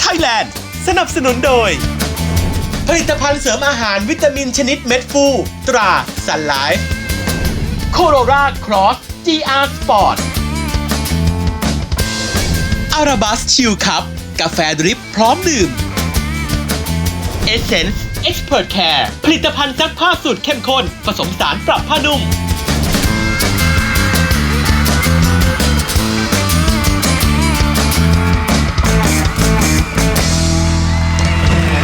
ไทยแลนด์สนับสนุนโดย ผลิตภัณฑ์เสริมอาหารวิตามินชนิดเม็ดฟู ตราสันไลฟ์โคโรราครอส GR Sport อาราบัสชิลคัพกาแฟดริปพร้อมดื่ม Essence Expert Care ผลิตภัณฑ์ซักผ้าสูตรเข้มข้น ผสมสารปรับผ้านุ่ม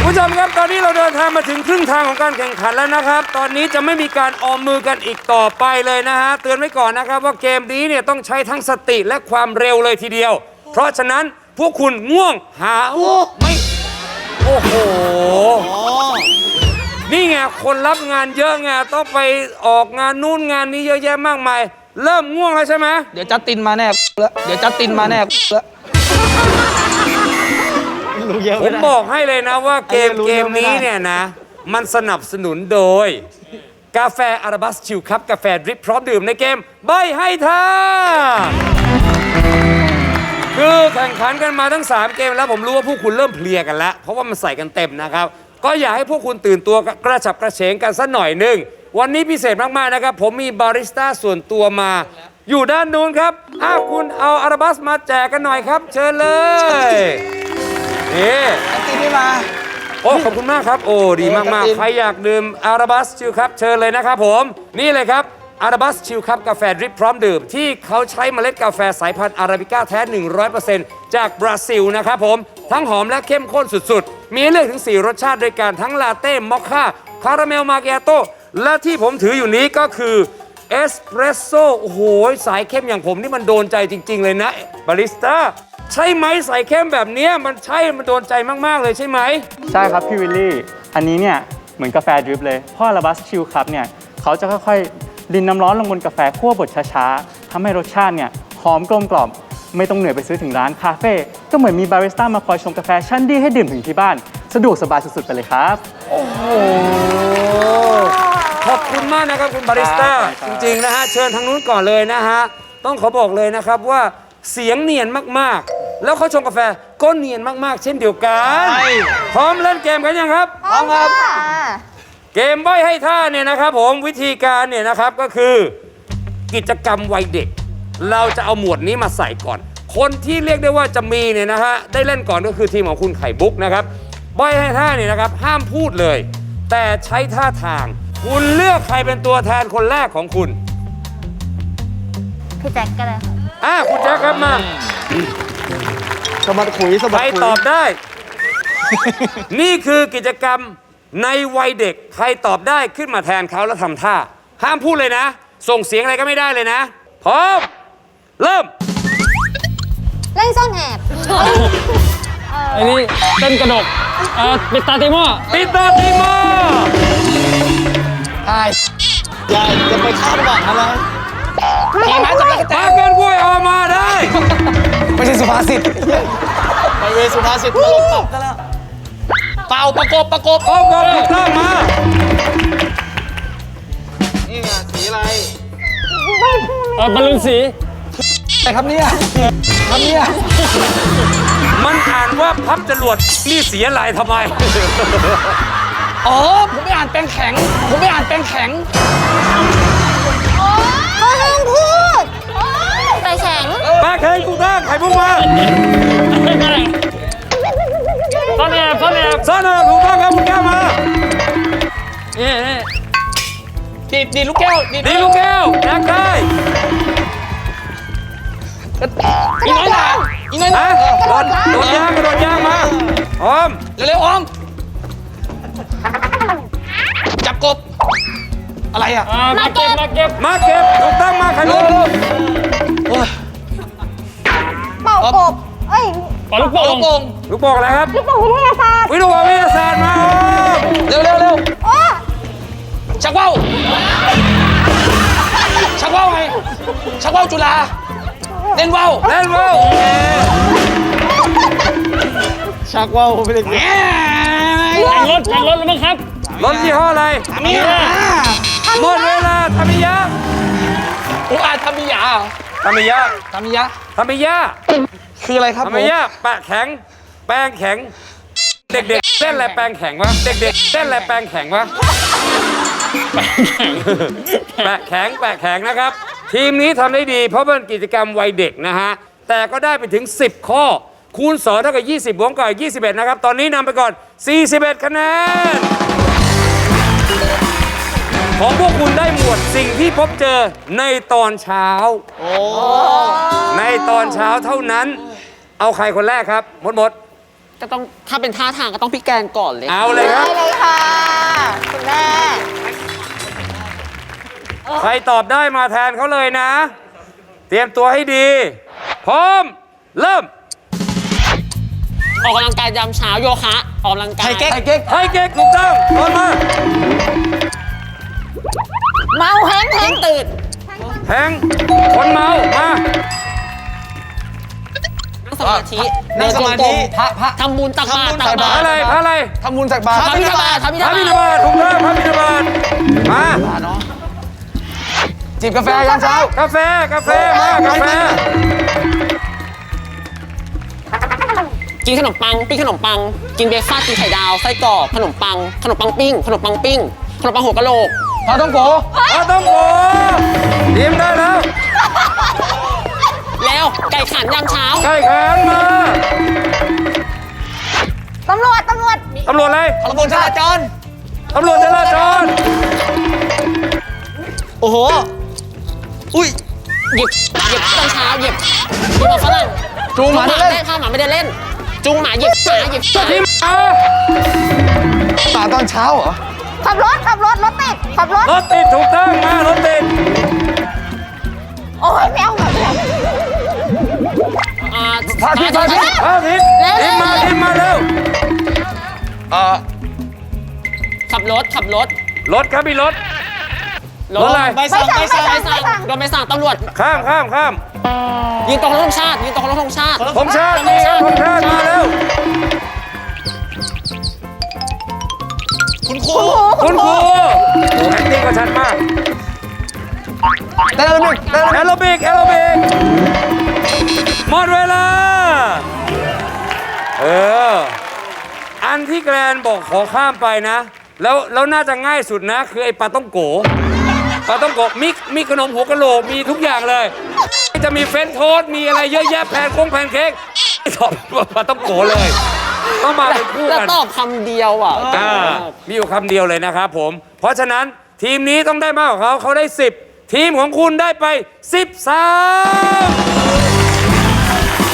ผู้ชมครับตอนนี้เราเดินทางมาถึงครึ่งทางของการแข่งขันแล้วนะครับ ตอนนี้จะไม่มีการออมมือกันอีกต่อไปเลยนะฮะเตือนไว้ก่อนนะครับว่าเกมนี้เนี่ยต้องใช้ทั้งสติและความเร็วเลยทีเดียว เพราะฉะนั้นพวกคุณง่วงหาไม่โอ้โหนี่ไงคนรับงานเยอะไงต้องไปออกงานนู่นงานนี้เยอะแยะมากมาย เริ่มง่วงแล้วใช่ไหมเดี๋ยวจัดตินมาแน่แล้วเดี๋ยวจัดตินมาแน่แล้ว ผมบอกให้เลยนะว่าเกมอันนี้รู้เกเยมอะไม่นี้ได้เนี่ยนะ มันสนับสนุนโดย กาแฟอาราบัสชิลครับ กาแฟดริปพร้อมดื่มในเกม ใบให้ท่าคือแข่งขันกันมาทั้ง 3 เกมแล้วผมรู้ว่าพวกคุณเริ่มเพลียกันแล้ว เพราะว่ามันใส่กันเต็มนะครับ ก็อยากให้พวกคุณตื่นตัวกระฉับกระเฉงกันสักหน่อยหนึ่ง วันนี้พิเศษมากๆนะครับ ผมมีบาริสต้าส่วนตัวมา อยู่ด้านนู้นครับอ้าวคุณเอาอาราบัสมาแจกกันหน่อยครับ เชิญเลย นี่จัดตินไม่มา โอ้ขอบคุณมากครับ โอ้ดีมากโอ้ๆขอบคุณใครอยากดื่มอาราบัสชิลครับ เชิญเลยนะครับผม นี่เลยครับอาราบัสชิลครับกาแฟดริปพร้อมดื่ม ที่เขาใช้เมล็ดกาแฟสายพันธุ์อาราบิก้าแท้ 100%จากบราซิลนะครับผม ทั้งหอมและเข้มข้นสุดๆ มีให้เลือกถึง 4 รสชาติด้วยกันทั้งลาเต้มอคค่าคาราเมลมาเกโต้และที่ผมถืออยู่นี้ก็คือ เอสเปรสโซ่โอ้โหสายเข้มอย่างผมนี่มันโดนใจจริง ๆ เลยนะบาริสต้าใช่ไหมสายเข้มแบบเนี้ยมันใช่มันโดนใจมากๆเลยใช่ไหม ใช่ครับพี่วิลลี่ อันนี้เนี่ยเหมือนกาแฟดริปเลยเพราะอาราบัสชิลครับเนี่ยเขาจะค่อยๆรินน้ำร้อนลงบนกาแฟคั่วบดช้าๆทำให้รสชาติเนี่ยหอมกลมกล่อมไม่ต้องเหนื่อยไปซื้อถึงร้านคาเฟ่ก็เหมือนมีบาริสต้ามาคอยชงกาแฟชั้นดีให้ดื่มถึงที่บ้าน สะดวกสบายสุดๆไปเลยครับขอบคุณมากนะครับคุณบาริสต้าครับจริงๆนะฮะเชิญทางนู้นก่อนเลยนะฮะต้องขอบอกเลยนะครับว่าเสียงเนียนมากๆ แล้วเขาชงกาแฟก็เนียนมากๆ เช่นเดียวกันพร้อมเล่นเกมกันยังครับพร้อมครับ เกมใบให้ท่าเนี่ยนะครับ ผมวิธีการเนี่ยนะครับก็คือ กิจกรรมวัยเด็ก เราจะเอาหมวดนี้มาใส่ก่อน คนที่เรียกได้ว่าจะมีเนี่ยนะฮะได้เล่นก่อนก็คือทีมของคุณไข่บุ๊กนะครับใบให้ท่าเนี่ยนะครับห้ามพูดเลย แต่ใช้ท่าทาง คุณเลือกใครเป็นตัวแทนคนแรกของคุณพี่แจ็คก็ได้ค่ะอะคุณแจ๊คครับมาสมัดขุยสใคมัดรขุยตอบได้ นี่คือกิจกรรมในวัยเด็ก ใครตอบได้ขึ้นมาแทนเขาแล้วทำท่า ห้ามพูดเลยนะ ส่งเสียงอะไรก็ไม่ได้เลยนะ พร้อม เริ่ม เล่นซ่อนแอบไอ้นี่เต้นกระดกเอ่อปิดตาติโม่ปิดตาตีโม ใช่อย่าจะไปคาดหวังอะไรมีไหมจับได้กระแตมาเกินกล้วยออกมาได้ ไม่ใช่สุภาษิตไปเวสุภาษิตตลกตบกันแล้วเป่าประกบประกบโอ้กบถูกต้องมา นี่ไงสีอะไรเอ่อบอลลูนสีอะไรครับเนี่ยครับเนี่ยมันอ่านว่าพับจรวดนี่เสียลายทำไม อ๋อ ผมไม่อ่านแปลงแข็ง ผมไม่อ่านแปลงแข็ง เขาห้ามพูดไปแข็งมาเคยถูกต้องไข่พุ่งมาซ่อนแอบซ่อนแอบซ่อนเออถูกต้องครับคุณแก้วมานี่นี่ดีดดีดลูกแก้วดีดดีลูกแก้วแจ็คได้อีน้อยหนาอีน้อยหนาฮะโดนโดนยางกระโดดยางมาพร้อม เร็วๆออม จับกบ อะไรอะ อ่ามาเก็บ มาเก็บ มาเก็บถูกต้องมาไข่ลูกโอ้ยเป่ากบ เอ้ยปอลูกโป่ลูงกโป่งลูกบอกอะไรครับ ลูกโป่งวิทยาศาสตร์วิทยาวิทยาศาสตร์มาพร้อมเร็วเร็วเร็วโอ้ชักว่าวชักว่าวไงชักว่าวจุฬาเล่นว่าวเล่นว่าวชักว่าวไม่ได้แง่แข่งรถแข่งรถแล้วมั้งครับ รถยี่ห้ออะไรทำมิยาหมดเวลาทามิยะอุอาทำมิยาทามิยะทำมิยาทามิยะคืออะไรครับทาผมิมยะปะแข็ง แป้งแข็ง เด็กๆเล่นอะไรแป้งแข็งวะ เด็กๆเล่นอะไรแป้งแข็งวะ แปะแข็งแปะแข็งนะครับ ทีมนี้ทำได้ดี เพราะเป็นกิจกรรมวัยเด็กนะฮะ แต่ก็ได้ไปถึง 10 ข้อ คูณ2เท่ากับ 20บวกกับ21 นะครับ ตอนนี้นำไปก่อน 41 คะแนน ของพวกคุณได้หมวดสิ่งที่พบเจอในตอนเช้า ในตอนเช้าเท่านั้น เอาใครคนแรกครับหมดหมดก็ต้องถ้าเป็นท่าทางก็ต้องพี่แกนก่อนเลย เอาเลยครับ ได้เลยค่ะ คุณแม่ ใครตอบได้มาแทนเขาเลยนะ เตรียมตัวให้ดี พร้อม เริ่ม ออกกำลังกายยามเช้าโยคะ ออกกำลังกายไทยเก๊กไทยเก๊กให้เก๊กถูกต้องตอนมาเมาแห้งแห้งตื่นแทงคนเมา มา นั่งสมาธินั่งสมาธิ เดินจงกรพระพระทำบุญตักบาตรทำบุญตักพบาระตอะไรพระอะไรทำบุญจากบาตรพระพิธบาตพระพิพธระบิบาณฑตบาตถูกต้องพระบิณฑบาตมา จิบกาแฟยามเช้ากาแฟกาแฟมากาแฟ กินขนมปัง ปิ้งขนมปัง กินเบรกฟาสต์กินไข่ดาวไส้กรอกขนมปัง ขนมปังปิ้ง ขนมปังปิ้ง ขนมปังหัวกะโหลกพระต้องโกเอาต้องโกทีมได้แล้วแล้วไก่ขันยามเช้าใกล้แขนมาตำรวจตำรวจตำรวจอะไรตำรวจจราจรตำรวจจราจรโอ้โหอุ้ยหยิบหยิบตอนเช้าหยิบหยิบหมาฝรั่งจูงหมาเดินเล่นพาหมาไม่ได้เล่น จูงหมาหยิบหมาหยิบหมาทีมาหมาตอนเช้าเหรอ ขับรถขับรถรถติดขับรถ รถติดถูกต้องมารถติดโอ้ยไม่เอาแบบนี้อ่าพาทิตย์พระอาทิตย์เอาทิศทีมมาทีมมาเร็วเอ่อขับรถขับรถรถครับพี่รถ รถอะไรใบสั่งไม่สั่งไม่สั่งงโดนใบสั่งตำรวจ ข้ามข้ามข้าม ยืนตรงรถธงชาติยืนตรงรถธงชาติผมชาตินี่ผมชาติมาเร็วคุณครูคุณครูแอคติ้งก็ชัดมากได้แล้วนึกได้แล้วแอนึกโรบิกแอโรบิกหมดเวลา เออ อันที่แกรนบอกขอข้ามไปนะ แล้วแล้วน่าจะง่ายสุดนะ คือไอ้ปลาต้องโกปลาต้องโกมีมีขนมหัวกะโหลกมีทุกอย่างเลย จะมีเฟรนช์โทสต์มีอะไรเยอะแยะแพนคงแพนเค้กไม่ตอบปลาต้องโกเลย ต้องมาเป็นคู่แล้วกันตอบคำเดียวอะอ่ามีอยู่คำเดียวเลยนะครับผม เพราะฉะนั้นทีมนี้ต้องได้มากกว่าเขาเขาได้ 10 ทีมของคุณได้ไป 13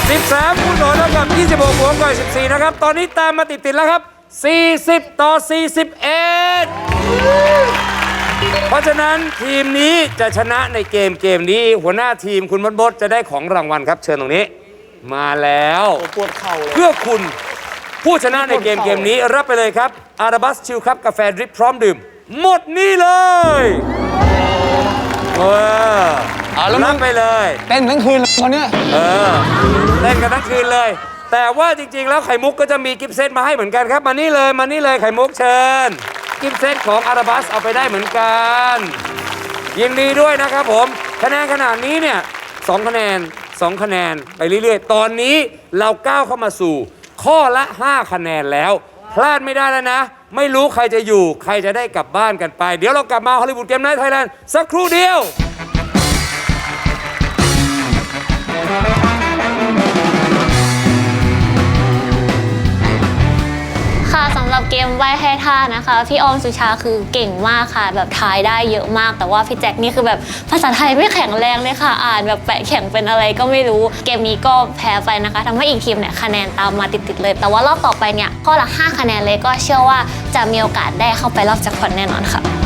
13คูณ2เท่ากับ26บวกกับ14 นะครับ ตอนนี้ตามมาติดๆแล้วครับ 40 ต่อ 41 เพราะฉะนั้นทีมนี้จะชนะในเกมเกมนี้ หัวหน้าทีมคุณมดบดจะได้ของรางวัลครับ เชิญตรงนี้ มาแล้วปวดเข่าเลย เพื่อคุณผู้ชนะในเกมเกมนี้รับไปเลยครับอาราบัสชิลครับกาแฟดริปพร้อมดื่ม หมดนี่เลยเออเอาแล้วมึรับงไปเลย เต้นทั้งคืนเลยคนเนี้ยเออเล่นกันทั้งคืนเลย แต่ว่าจริงๆ แล้วไข่มุกก็จะมีกิฟต์เซตมาให้เหมือนกันครับ มานี่เลยมานี่เลยไข่มุกเชิญ กิฟต์เซตของอาราบัสเอาไปได้เหมือนกันยินดีด้วยนะครับผมคะแนนขนาดนี้เนี่ยสองคะแนนสองคะแนนไปเรื่อยๆ ตอนนี้เราก้าวเข้ามาสู่ ข้อละ 5 คะแนนแล้ว พลาดไม่ได้แล้วนะ ไม่รู้ใครจะอยู่ ใครจะได้กลับบ้านกันไป เดี๋ยวเรากลับมาฮอลลีวูดเกมไนท์ไทยแลนด์สักครู่เดียว สำหรับเกมใบให้ท่านะคะ พี่ออมสุชาคือเก่งมากค่ะ แบบทายได้เยอะมาก แต่ว่าพี่แจ็คนี่คือแบบภาษาไทยไม่แข็งแรงเลยค่ะ อ่านแบบแปะแข็งเป็นอะไรก็ไม่รู้ เกมนี้ก็แพ้ไปนะคะทำให้อีกทีมเนี่ยคะแนนตามมาติดๆเลย แต่ว่ารอบต่อไปเนี่ยข้อละ 5 คะแนนเลยก็เชื่อว่าจะมีโอกาสได้เข้าไปรอบแจ็คพอตแน่นอนค่ะ